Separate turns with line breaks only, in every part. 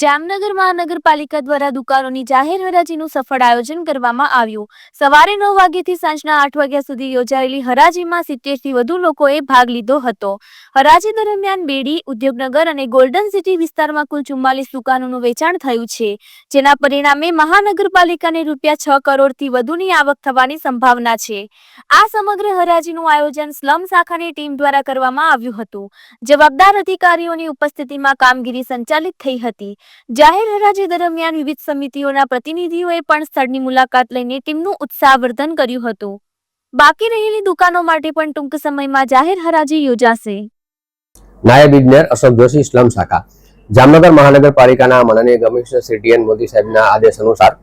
જામનગર મહાનગરપાલિકા દ્વારા દુકાનોની જાહેર હરાજીનું સફળ આયોજન કરવામાં આવ્યું. સવારે નવ વાગ્યાથી સાંજના આઠ વાગ્યા સુધી યોજાયેલી હરાજીમાં સિત્તેરથી વધુ લોકોએ ભાગ લીધો હતો. હરાજી દરમિયાન બેડી, ઉદ્યોગનગર અને ગોલ્ડન સિટી વિસ્તારમાં કુલ ચુમ્માલીસ દુકાનોનું વેચાણ થયું છે. જેના પરિણામે મહાનગરપાલિકાને રૂપિયા છ કરોડથી વધુની આવક થવાની સંભાવના છે. આ સમગ્ર હરાજીનું આયોજન સ્લમ શાખાની ટીમ દ્વારા કરવામાં આવ્યું હતું. જવાબદાર અધિકારીઓની ઉપસ્થિતિમાં કામગીરી સંચાલિત થઈ હતી. જાહેર હરાજી દરમિયાન વિવિધ સમિતિઓના પ્રતિનિધિઓએ પણ સ્થળની મુલાકાત લઈને ટીમનું ઉત્સાહવર્ધન કર્યું હતું. બાકી રહેલી દુકાનો માટે પણ ટૂંક સમયમાં જાહેર હરાજી યોજાશે.
નાયબ ઇજનેર અશોક જોશી સ્લમ શાખા. જામનગર મહાનગરપાલિકાના માનનીય commissioner Shri T N Modi સાહેબના આદેશ અનુસાર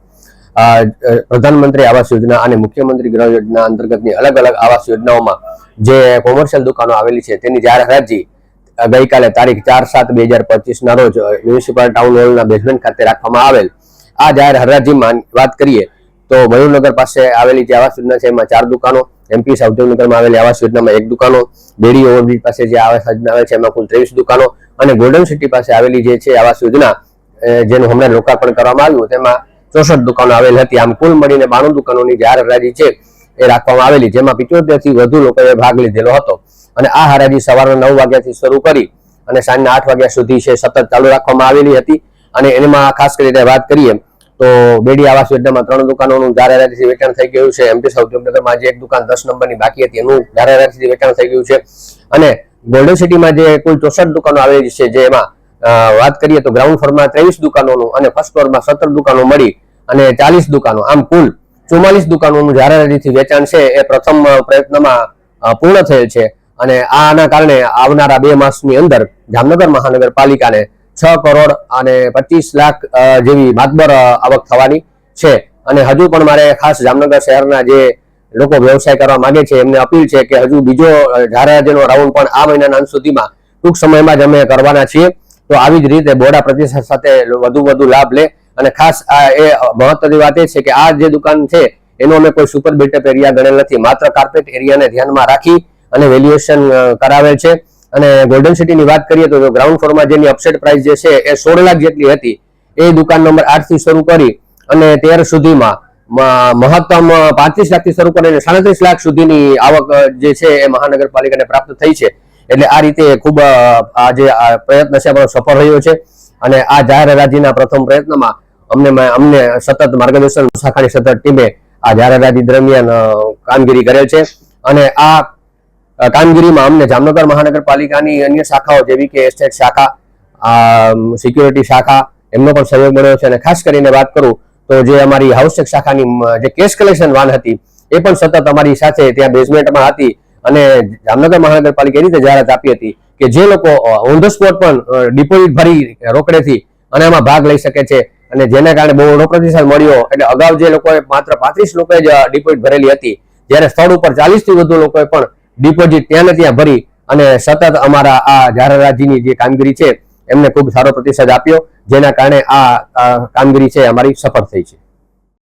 પ્રધાનમંત્રી આવાસ યોજના અને મુખ્યમંત્રી ગૃહ યોજના અંતર્ગતની અલગ અલગ આવાસ યોજનાઓમાં જે કોમર્શિયલ દુકાનો આવેલી છે તેની જાહેર હરાજી ગઈકાલે તારીખ ચાર સાત બે હજાર પચીસના રોજ મ્યુનિસિપલ ટાઉન હોલના બેઝમેન્ટ ખાતે રાખવામાં આવેલ આ જાહેર હરાજીમાં વાત કરીએ તો મયુરનગર પાસે આવેલી જે આવાસ યોજના છે, એમાં ચાર દુકાનો એમપી સાઉથનગરમાં આવેલી આવાસ યોજનામાં એક દુકાનો, બેડી ઓવરબ્રિજ પાસે જે આવાસ યોજના આવે છે, એમાં કુલ ત્રેવીસ દુકાનો અને ગોલ્ડન સિટી પાસે આવેલી જે છે આવાસ યોજના જેનું હમણાં લોકાર્પણ કરવામાં આવ્યું, તેમાં ચોસઠ દુકાનો આવેલ હતી. આમ કુલ મળીને બાણું દુકાનોની જાહેર હરાજી છે, એ રાખવામાં આવેલી, જેમાં પિચોતેરથી વધુ લોકોએ ભાગ લીધેલો હતો. અને આ હરાજી સવારના નવ વાગ્યાથી શરૂ કરી અને સાંજના આઠ વાગ્યા સુધી છે સતત ચાલુ રાખવામાં આવેલી હતી. અને એમાં ખાસ કરીને વાત કરીએ તો બેડી આવાસ યોજનામાં ત્રણ દુકાનોનું ધારા હરાજીથી વેચાણ થઈ ગયું છે. એમપી ઉદ્યોગનગરમાં જે એક દુકાન દસ નંબરની બાકી હતી. એનું ધારા હરાજીથી વેચાણ થઈ ગયું છે. અને ગોલ્ડન સિટીમાં જે કુલ ચોસઠ દુકાનો આવેલી છે જેમાં વાત કરીએ તો ગ્રાઉન્ડ ફ્લોરમાં ત્રેવીસ દુકાનોનું અને ફર્સ્ટ ફ્લોરમાં સત્તર દુકાનો મળી અને ચાલીસ દુકાનો. આમ કુલ ચુમ્માલીસ દુકાનોનું ધારા હરાજીથી વેચાણ છે. એ પ્રથમ પ્રયત્નમાં પૂર્ણ થયેલ છે. અને આના કારણે આવનારા બે માસની અંદર જામનગર મહાનગરપાલિકાને છ કરોડ અને પચીસ લાખ જેવી માતબર આવક થવાની છે. અને હજુ પણ મારે ખાસ જામનગર શહેરના જે લોકો વ્યવસાય કરવા માંગે છે એમને અપીલ છે કે હજુ બીજો અ, રાઉન્ડ પણ આ મહિનાના અંત સુધીમાં ટૂંક સમયમાં જ અમે કરવાના છીએ. તો આવી જ રીતે બોડા પ્રતિસાદ સાથે વધુ વધુ લાભ લે. અને ખાસ આ એ મહત્વની વાત એ છે કે આ જે દુકાન છે એનો અમે કોઈ સુપર બિલ્ટઅપ એરિયા ગણેલ નથી. માત્ર કાર્પેટ એરિયાને ધ્યાનમાં રાખી અને વેલ્યુએશન કરાવેલ છે. અને ગોલ્ડન સિટીની વાત કરીએ તો ગ્રાઉન્ડ ફ્લોરમાં જેની અપસેટ પ્રાઇસ જે છે એ સોળ લાખ જેટલી હતી, એ દુકાન નંબર આઠથી શરૂ કરી અને તેર સુધીમાં મહત્તમ પાંત્રીસ લાખથી શરૂ કરીને સાડત્રીસ લાખ સુધીની આવક જે છે એ મહાનગરપાલિકાને પ્રાપ્ત થઈ છે. એટલે આ રીતે ખૂબ આ જે પ્રયત્ન છે, આપણો સફળ રહ્યો છે. અને આ જાહેર હરાજીના પ્રથમ પ્રયત્નમાં અમને અમને સતત માર્ગદર્શન, શાખાની સતત ટીમે આ જાહેર હરાજી દરમિયાન કામગીરી કરેલ છે. અને આ કામગીરીમાં અમને જામનગર મહાનગરપાલિકાની અન્ય શાખાઓ જેવી કે એસ્ટેટ શાખા સિક્યુરિટી શાખા એમનો પણ સહયોગ મળ્યો છે. અને ખાસ કરીને વાત કરું તો જે અમારી હાઉસટેક શાખાની જે કેશ કલેક્શન વાન હતી, એ પણ સતત અમારી સાથે ત્યાં બેઝમેન્ટમાં હતી અને જામનગર મહાનગરપાલિકા એ રીતે જાહેરાત આપી હતી કે જે લોકો ઓન ધ સ્પોટ પણ ડિપોઝિટ ભરી રોકડેથી અને એમાં ભાગ લઈ શકે છે અને જેના કારણે બહુ ઓળો પ્રતિસાદ મળ્યો. એટલે અગાઉ જે લોકોએ માત્ર પાંત્રીસ લોકોએ જ ડિપોઝિટ ભરેલી હતી, જ્યારે સ્થળ ઉપર ચાલીસથી વધુ લોકોએ પણ ડિપોઝિટ ત્યાં ને ત્યાં ભરી અને સતત અમારા આ જાહેર જે કામગીરી છે, એમને ખૂબ સારો પ્રતિસાદ આપ્યો, જેના કારણે આ કામગીરી છે, અમારી સફળ થઈ છે.